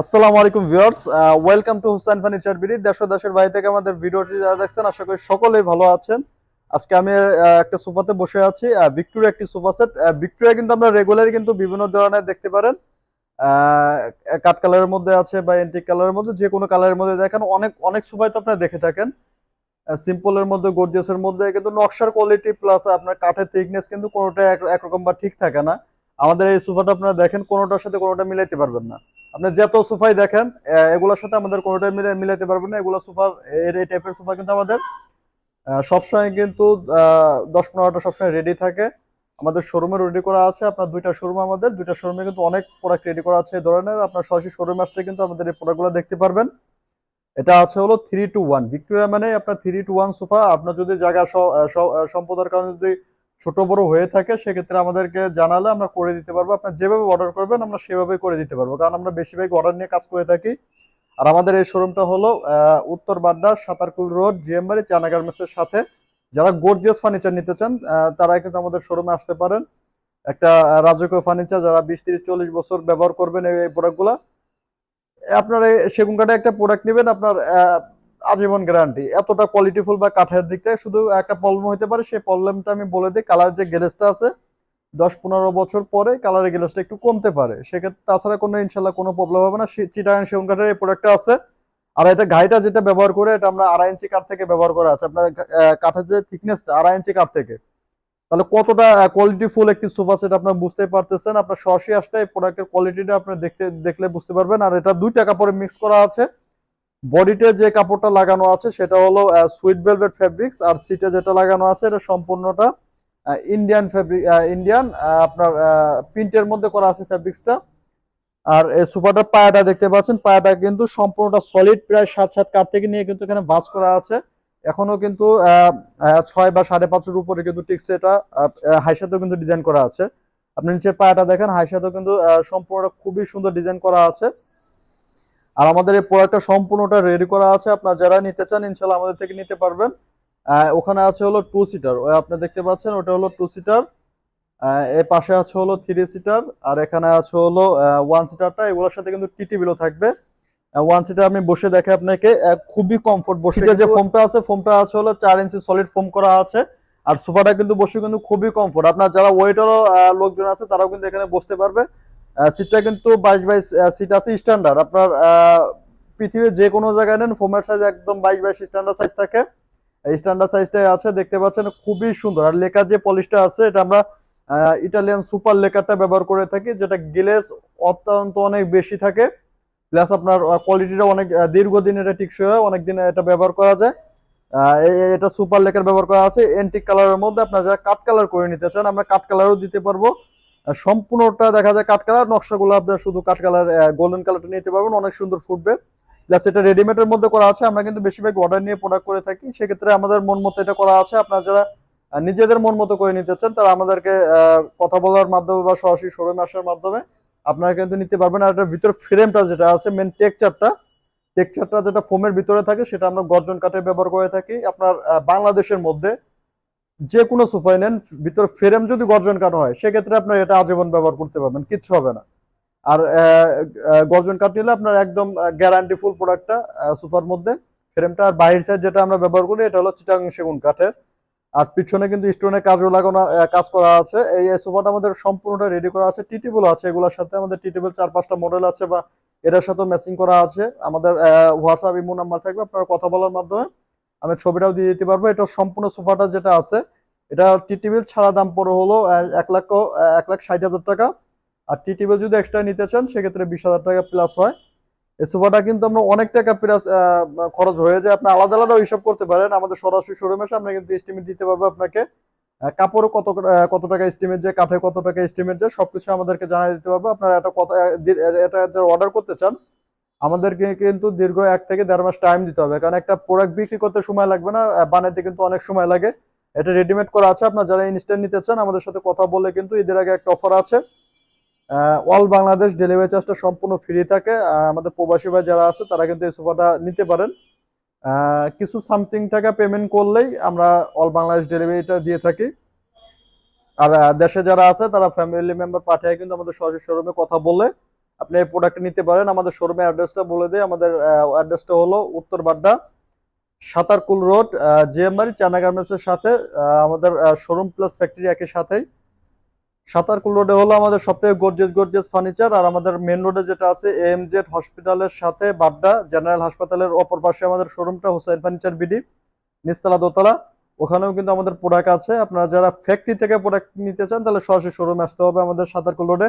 আসসালামু আলাইকুম viewers welcome to Hussain furniture BD দেশ দেশের বাইরে থেকে আমাদের ভিডিওটি যারা দেখছেন, আশা করি সকলেই ভালো আছেন। আজকে আমি একটা সোফাতে বসে আছি ভিক্টোরিয়া একটি সোফা সেট। ভিক্টোরিয়া কিন্তু আমরা রেগুলারই কিন্তু বিভিন্ন ধরনের দেখতে পারেন। কাট কালারের মধ্যে আছে বা এন্টিক কালারের মধ্যে, যে কোনো কালারের মধ্যে দেখেন, অনেক অনেক সোফাই তো আপনারা দেখে থাকেন। সিম্পলের মধ্যে গর্জিয়াসের মধ্যে, কিন্তু নকশার কোয়ালিটি প্লাস আপনার কাঠের থিকনেস কিন্তু কোনোটা একরকম বা ঠিক থাকে না। আমাদের এই সোফাটা আপনারা দেখেন, কোনোটার সাথে কোনোটা মিলাইতে পারবেন না। আপনি যত সোফাই দেখেন এগুলোর সাথে আমাদের কোনোটাই মিলে, মিলাইতে পারবেন না। এগুলো সোফার এই টাইপের সোফা কিন্তু আমাদের সবসময় কিন্তু দশ পনেরোটা সবসময় রেডি থাকে। আমাদের শোরুমে রেডি করা আছে, আপনার দুইটা শোরুম আমাদের। দুইটা শোরুমে কিন্তু অনেক প্রোডাক্ট রেডি করা আছে এই ধরনের। আপনার সরাসরি শোরুম আসলে কিন্তু আমাদের এই প্রোডাক্টগুলো দেখতে পারবেন। এটা আছে হলো থ্রি টু ওয়ান ভিক্টোরিয়া মানে আপনার থ্রি টু ওয়ান সোফা। আপনার যদি জায়গা সম্পদের কারণে যদি ছোট বড় হয়ে থাকে, সেক্ষেত্রে আমাদেরকে জানালে আমরা করে দিতে পারব। আপনার যেভাবে অর্ডার করবেন, আমরা সেভাবে করে দিতে পারব। কারণ আমরা বেশিরভাগ অর্ডার নিয়ে কাজ করে থাকি। আর আমাদের এই শোরুমটা হলো উত্তর বাড্ডা, সাতারকুল রোড, জিএমবাড়ি চানা গার্মেন্টসের সাথে। যারা গোর্জিয়াস ফার্নিচার নিতে চান তারা কিন্তু আমাদের শোরুমে আসতে পারেন। একটা রাজকীয় ফার্নিচার যারা বিশ, তিরিশ, চল্লিশ বছর ব্যবহার করবেন এই প্রোডাক্টগুলা আপনার সেগুন কাঠে একটা প্রোডাক্ট নেবেন। আপনার আজীবন গ্যারান্টি এতটা কোয়ালিটিফুল বা কাঠের দিক থেকে শুধু একটা প্রবলেম হতে পারে, সেই প্রবলেমটা আমি বলে দিই কালার যে গ্যারেজটা আছে, দশ পনেরো বছর পরে কালারের গ্যারেজটা একটু কমতে পারে। সেক্ষেত্রে তাছাড়া কোনো, ইনশাল্লাহ কোনো প্রবলেম হবে না। চিটাগাং সেগুন কাঠের এই প্রোডাক্টটা আছে। আর এটা ঘাইটা যেটা ব্যবহার করে, এটা আমরা আড়াই ইঞ্চি কাঠ থেকে ব্যবহার করা আছে। আপনার কাঠের যে থিকনেসটা আড়াই ইঞ্চি কাঠ থেকে। তাহলে কতটা কোয়ালিটিফুল একটি সোফা সেট আপনার বুঝতে পারতেছেন। আপনার সরাসরি আসলে এই প্রোডাক্টের কোয়ালিটিটা আপনি দেখতে, দেখলে বুঝতে পারবেন। আর এটা দুই টাকা পরে মিক্স করা আছে। বডিতে যে কাপড়টা লাগানো আছে, সেটা হলো সুইট ভেলভেট ফেব্রিক্স আর সিটে যেটা লাগানো আছে, এটা সম্পূর্ণটা ইন্ডিয়ান ফেব্রিক ইন্ডিয়ান আপনার প্রিন্টের মধ্যে করা আছে ফেব্রিক্সটা আর এই সোফাটার পায়াটা দেখতে পাচ্ছেন, পায়াটা কিন্তু সম্পূর্ণটা সলিড প্রায় সাত সাত কাঠ থেকে নিয়ে কিন্তু এখানে ভাঁজ করা আছে। এখনও কিন্তু ছয় বা সাড়ে পাঁচের উপরে কিন্তু টিকছে এটা হাইসাতেও কিন্তু ডিজাইন করা আছে। আপনি নিচের পায়াটা দেখেন হাইসাতেও কিন্তু সম্পূর্ণটা খুবই সুন্দর ডিজাইন করা আছে। আর আমাদের এই প্রোডাক্টটা সম্পূর্ণটা রেডি করা আছে। আপনার যারা নিতে চান ইনশাল্লাহ আমাদের থেকে নিতে পারবেন। ওখানে আছে হলো টু সিটার ওই আপনি দেখতে পাচ্ছেন ওটা হলো টু সিটার এর পাশে আছে হলো থ্রি সিটার আর এখানে আছে হলো ওয়ান সিটারটা এগুলোর সাথে কিন্তু টি টেবিলও থাকবে। ওয়ান সিটার আমি বসে দেখে আপনাকে খুবই কমফোর্ট বসে যে ফোমটা আছে। ফোমটা আছে হলো চার ইঞ্চি সলিড ফোম করা আছে। আর সোফাটা কিন্তু বসে কিন্তু খুবই কমফোর্ট আপনার যারা ওয়েটারও লোকজন আছে তারাও কিন্তু এখানে বসতে পারবে। সিটটা কিন্তু বাইশ বাইশ সিট আছে স্ট্যান্ডার্ড আপনার পৃথিবীর যে কোনো জায়গায় নেন ফোমের সাইজ একদম বাইশ বাইশ স্ট্যান্ডার্ড সাইজ থাকে। স্ট্যান্ডার্ড সাইজটাই আছে, দেখতে পাচ্ছেন, খুবই সুন্দর। আর লেখার যে পলিশটা আছে, এটা আমরা ইটালিয়ান সুপার লেকারটা ব্যবহার করে থাকি, যেটা গ্লেস অত্যন্ত অনেক বেশি থাকে। প্লাস আপনার কোয়ালিটিটা অনেক দীর্ঘদিন এটা টিকসই হয় অনেক দিন এটা ব্যবহার করা যায়। এটা সুপার লেকার ব্যবহার করা আছে। এন্টিক কালারের মধ্যে আপনার যারা কাট কালার করে নিতে চান, আমরা কাট কালারও দিতে পারব। সম্পূর্ণটা দেখা যায় কাট কালার, নকশাগুলো আপনার শুধু কাট কালার গোল্ডেন কালারটা নিতে পারবেন, অনেক সুন্দর ফুটবে। প্লাস এটা রেডিমেডের মধ্যে করা আছে, আমরা কিন্তু বেশিরভাগ অর্ডার নিয়ে প্রোডাক্ট করে থাকি। সেক্ষেত্রে আমাদের মন মতো এটা করা আছে। আপনার যারা নিজেদের মন মতো করে নিতে চান, তারা আমাদেরকে কথা বলার মাধ্যমে বা সরাসরি শোরুমে আসার মাধ্যমে আপনারা কিন্তু নিতে পারবেন। আর এটার ভিতর ফ্রেমটা যেটা আছে মেন টেক্সচারটা টেক্সচারটা যেটা ফোমের ভিতরে থাকে, সেটা আমরা গর্জন কাঠে ব্যবহার করে থাকি। আপনার বাংলাদেশের মধ্যে যে কোনো সোফাই নেন, ভিতর ফ্রেম যদি গর্জন কাঠ হয়, সেক্ষেত্রে আপনার এটা আজীবন ব্যবহার করতে পারবেন, কিচ্ছু হবে না। আর গর্জন কাঠ নিলে আপনার একদম গ্যারান্টি ফুল প্রোডাক্টটা সোফার মধ্যে। ফ্রেমটা আর বাইরের সাইড যেটা আমরা ব্যবহার করি, এটা হলো চিটাং সেগুন কাঠের। আর পিছনে কিন্তু স্টোনের কাজও লাগানো কাজ করা আছে। এই সোফাটা আমাদের সম্পূর্ণটা রেডি করা আছে টি টেবিল আছে। এগুলোর সাথে আমাদের টি চার পাঁচটা মডেল আছে বা এটার সাথেও ম্যাচিং করা আছে। আমাদের হোয়াটসঅ্যাপ ইমো নাম্বার থাকবে, আপনারা কথা বলার মাধ্যমে আমি ছবিটাও দিয়ে দিতে পারব। এটা সম্পূর্ণ সোফাটা যেটা আছে, এটা টি টেবিল ছাড়া দাম পড়ে হলো এক লাখ এক লাখ ষাট হাজার টাকা। আর টি টেবিল যদি এক্সট্রা নিতে চান, সেক্ষেত্রে বিশ হাজার টাকা প্লাস হয়। এই সোফাটা কিন্তু আমরা অনেক টাকা প্লাস খরচ হয়ে যায়। আপনি আলাদা আলাদা হিসাব করতে পারেন। আমাদের সরাসরি শোরুমে এসে আমরা কিন্তু এস্টিমেট দিতে পারব আপনাকে কাপড় কত কত টাকা এস্টিমেট যায় কাঠে কত টাকা এস্টিমেট যায়, সবকিছু আমাদেরকে জানিয়ে দিতে পারব। আপনারা এটা দি- এটা অর্ডার করতে চান আমাদেরকে কিন্তু দীর্ঘ এক থেকে দেড় মাস টাইম দিতে হবে। কারণ একটা প্রোডাক্ট বিক্রি করতে সময় লাগবে না আহ, বানাইতে কিন্তু অনেক সময় লাগে। এটা রেডিমেড করা আছে আপনার যারা ইনস্ট্যান্ট নিতে চান আমাদের সাথে কথা বলে কিন্তু ঈদের আগে একটা অফার আছে। অল বাংলাদেশ ডেলিভারি চার্জটা সম্পূর্ণ ফ্রি থাকে। আমাদের প্রবাসী ভাই যারা আছে তারা কিন্তু এই সোফাটা নিতে পারেন। কিছু সামথিং টাকা পেমেন্ট করলেই আমরা অল বাংলাদেশ ডেলিভারিটা দিয়ে থাকি। আর দেশে যারা আছে তারা ফ্যামিলি মেম্বার পাঠিয়ে কিন্তু আমাদের সরাসরি শোরুমে কথা বলে আপনি এই প্রোডাক্ট নিতে পারেন। আমাদের শোরুমের অ্যাড্রেসটা বলে দিই। আমাদের অ্যাড্রেসটা হলো উত্তর বাড্ডা, সাতারকুল রোড জিএমবাড়ি, চায়না সাথে আমাদের শোরুম প্লাস ফ্যাক্টরি একই সাথেই। সাতারকুল রোডে হলো আমাদের সবথেকে গর্জেস গর্জেস ফার্নিচার আর আমাদের মেন রোডে যেটা আছে এমজেড হসপিটালের সাথে বাড্ডা জেনারেল হাসপাতালের অপর পাশে আমাদের শোরুমটা হোসেন ফার্নিচার বিডি নিচতলা, দোতলা। ওখানেও কিন্তু আমাদের প্রোডাক্ট আছে। আপনারা যারা ফ্যাক্টরি থেকে প্রোডাক্ট নিতে চান, তাহলে সরাসরি শোরুমে আসতে হবে আমাদের সাতারকুল রোডে।